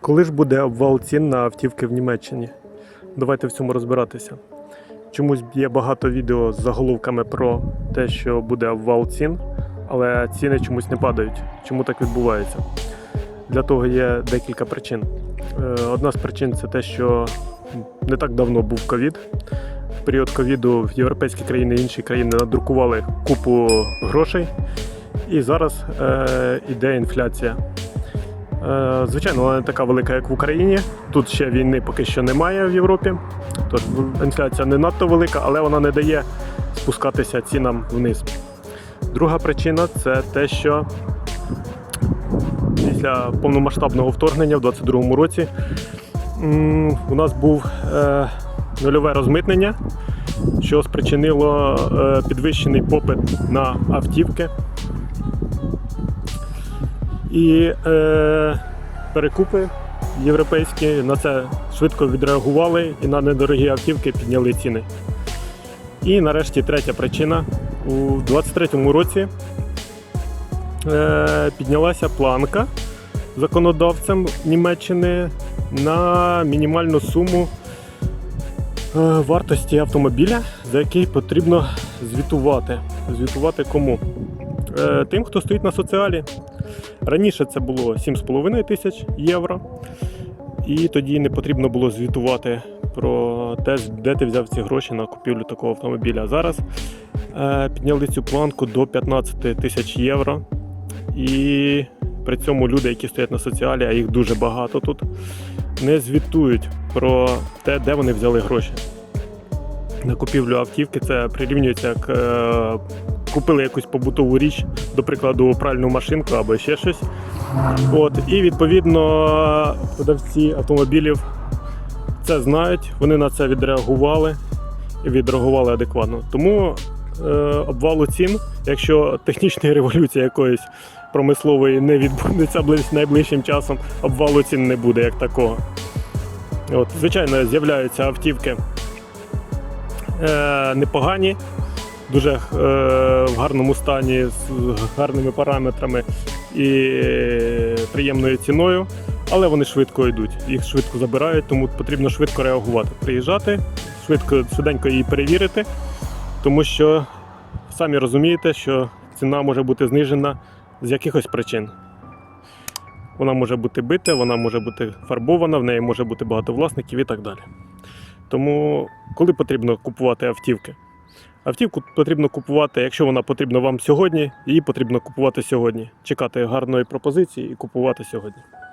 Коли ж буде обвал цін на автівки в Німеччині? Давайте в цьому розбиратися. Чомусь є багато відео з заголовками про те, що буде обвал цін, але ціни чомусь не падають. Чому так відбувається? Для того є декілька причин. Е, Одна з причин це те, що не так давно був ковід. В період ковіду в європейські країни і інші країни надрукували купу грошей, і зараз е, іде інфляція. Е, Звичайно, вона не така велика, як в Україні. Тут ще війни поки що немає в Європі. Тож інфляція не надто велика, але вона не дає спускатися цінам вниз. Друга причина це те, що після повномасштабного вторгнення в 2022 році у нас був е, нульове розмитнення, що спричинило е, підвищений попит на автівки. І е, перекупи європейські на це швидко відреагували і на недорогі автівки підняли ціни. І нарешті третя причина. У 2023 році е, піднялася планка законодавцем Німеччини на мінімальну суму е, вартості автомобіля, за який потрібно звітувати. Звітувати кому? Е, тим, хто стоїть на соціалі. Раніше це було 7,5 тисяч євро, і тоді не потрібно було звітувати про те, де ти взяв ці гроші на купівлю такого автомобіля. Зараз е, підняли цю планку до 15 тисяч євро. І при цьому люди, які стоять на соціалі, а їх дуже багато тут, не звітують про те, де вони взяли гроші. На купівлю автівки це прирівнюється як е, купили якусь побутову річ, до прикладу, пральну машинку або ще щось. От, і відповідно продавці автомобілів це знають, вони на це відреагували і відреагували адекватно. Тому е, обвалу цін, якщо технічної революції якоїсь промислової не відбудеться ближ, найближчим часом, обвалу цін не буде як такого. От, звичайно, з'являються автівки е, непогані, дуже е, в гарному стані, з гарними параметрами і приємною ціною, але вони швидко йдуть, їх швидко забирають, тому потрібно швидко реагувати. Приїжджати, швидко, швиденько її перевірити, тому що самі розумієте, що ціна може бути знижена з якихось причин. Вона може бути бита, вона може бути фарбована, в неї може бути багато власників і так далі. Тому, коли потрібно купувати автівки? Автівку потрібно купувати, якщо вона потрібна вам сьогодні, її потрібно купувати сьогодні. Чекати гарної пропозиції і купувати сьогодні.